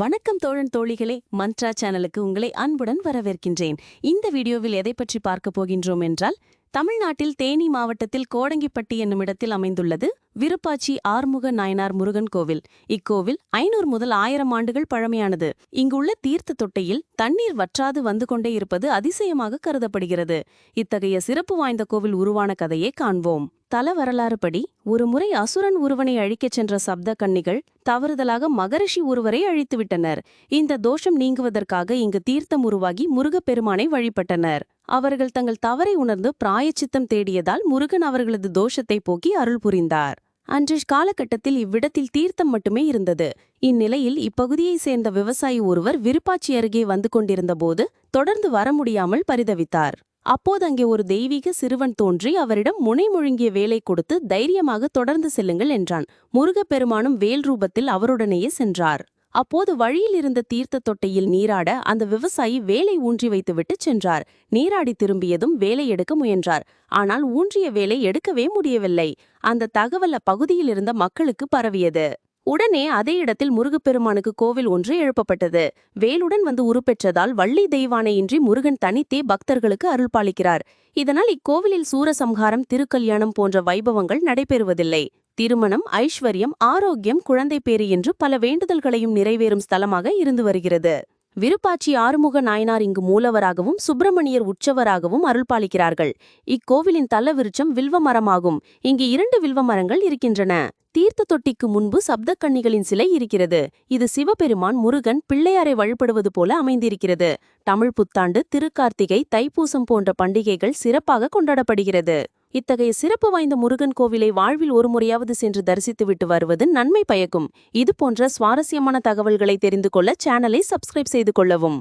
வணக்கம் தோழன் தோழிகளே மந்த்ரா சேனலுக்கு உங்களை அன்புடன் வரவேற்கின்றேன். இந்த வீடியோவில் எதை பற்றி பார்க்க போகின்றோம் என்றால் தமிழ்நாட்டில் தேனி மாவட்டத்தில் கோடங்கிப்பட்டி என்னும் இடத்தில் அமைந்துள்ளது விருப்பாச்சி ஆறுமுக நாயனார் முருகன் கோவில். இக்கோவில் ஐநூறு முதல் ஆயிரம் ஆண்டுகள் பழமையானது. இங்குள்ள தீர்த்த தொட்டையில் தண்ணீர் வற்றாது வந்து கொண்டே இருப்பது அதிசயமாக கருதப்படுகிறது. இத்தகைய சிறப்பு வாய்ந்த கோவில் உருவான கதையை காண்போம். தல வரலாறுபடி ஒருமுறை அசுரன் ஒருவனை அழிக்கச் சென்ற சப்த கன்னிகள் தவறுதலாக மகரிஷி ஒருவரை அழித்துவிட்டனர். இந்த தோஷம் நீங்குவதற்காக இங்கு தீர்த்தம் உருவாகி முருகப்பெருமானை வழிபட்டனர். அவர்கள் தங்கள் தவறை உணர்ந்து பிராயச்சித்தம் தேடியதால் முருகன் அவர்களது தோஷத்தை போக்கி அருள் புரிந்தார். அன்று காலகட்டத்தில் இவ்விடத்தில் தீர்த்தம் மட்டுமே இருந்தது. இந்நிலையில் இப்பகுதியைச் சேர்ந்த விவசாயி ஒருவர் விருப்பாச்சி அருகே வந்து கொண்டிருந்தபோது தொடர்ந்து வர முடியாமல் பரிதவித்தார். அப்போது அங்கே ஒரு தெய்வீக சிறுவன் தோன்றி அவரிடம் முனை முழுங்கிய வேலை கொடுத்து தைரியமாக தொடர்ந்து செல்லுங்கள் என்றான். முருகப்பெருமானும் வேல் ரூபத்தில் அவருடனேயே சென்றார். அப்போது வழியில் இருந்த தீர்த்த தொட்டையில் நீராட அந்த விவசாயி வேலை ஊன்றி வைத்துவிட்டு சென்றார். நீராடி திரும்பியதும் வேலை எடுக்க முயன்றார். ஆனால் ஊன்றிய வேலை எடுக்கவே முடியவில்லை. அந்த தகவல் அப்பகுதியில் இருந்த மக்களுக்கு பரவியது. உடனே அதே இடத்தில் முருகப்பெருமானுக்கு கோவில் ஒன்று எழுப்பப்பட்டது. வேலுடன் வந்து உருப்பெற்றதால் வள்ளி தெய்வானையின்றி முருகன் தனித்தே பக்தர்களுக்கு அருள் பாலிக்கிறார் இதனால் இக்கோவிலில் சூரசம்ஹாரம் திருக்கல்யாணம் போன்ற வைபவங்கள் நடைபெறுவதில்லை. திருமணம் ஐஸ்வர்யம் ஆரோக்கியம் குழந்தை பேறு என்று பல வேண்டுதல்களையும் நிறைவேறும் ஸ்தலமாக இருந்து வருகிறது. விருப்பாச்சி ஆறுமுக நாயனார் இங்கு மூலவராகவும் சுப்பிரமணியர் உற்சவராகவும் அருள்பாலிக்கிறார்கள். இக்கோவிலின் தல விருட்சம் வில்வ மரமாகும் இங்கு இரண்டு வில்வ மரங்கள் இருக்கின்றன. தீர்த்த தொட்டிக்கு முன்பு சப்தக்கன்னிகளின் சிலை இருக்கிறது. இது சிவபெருமான் முருகன் பிள்ளையாரை வழிபடுவது போல அமைந்திருக்கிறது. தமிழ் புத்தாண்டு திருக்கார்த்திகை தைப்பூசம் போன்ற பண்டிகைகள் சிறப்பாக கொண்டாடப்படுகிறது. இத்தகைய சிறப்பு வாய்ந்த முருகன் கோவிலை வாழ்வில் ஒரு முறையாவது சென்று தரிசித்துவிட்டு வருவது நன்மை பயக்கும். இது போன்ற சுவாரஸ்யமான தகவல்களை தெரிந்து கொள்ள சேனலை சப்ஸ்கிரைப் செய்து கொள்ளவும்.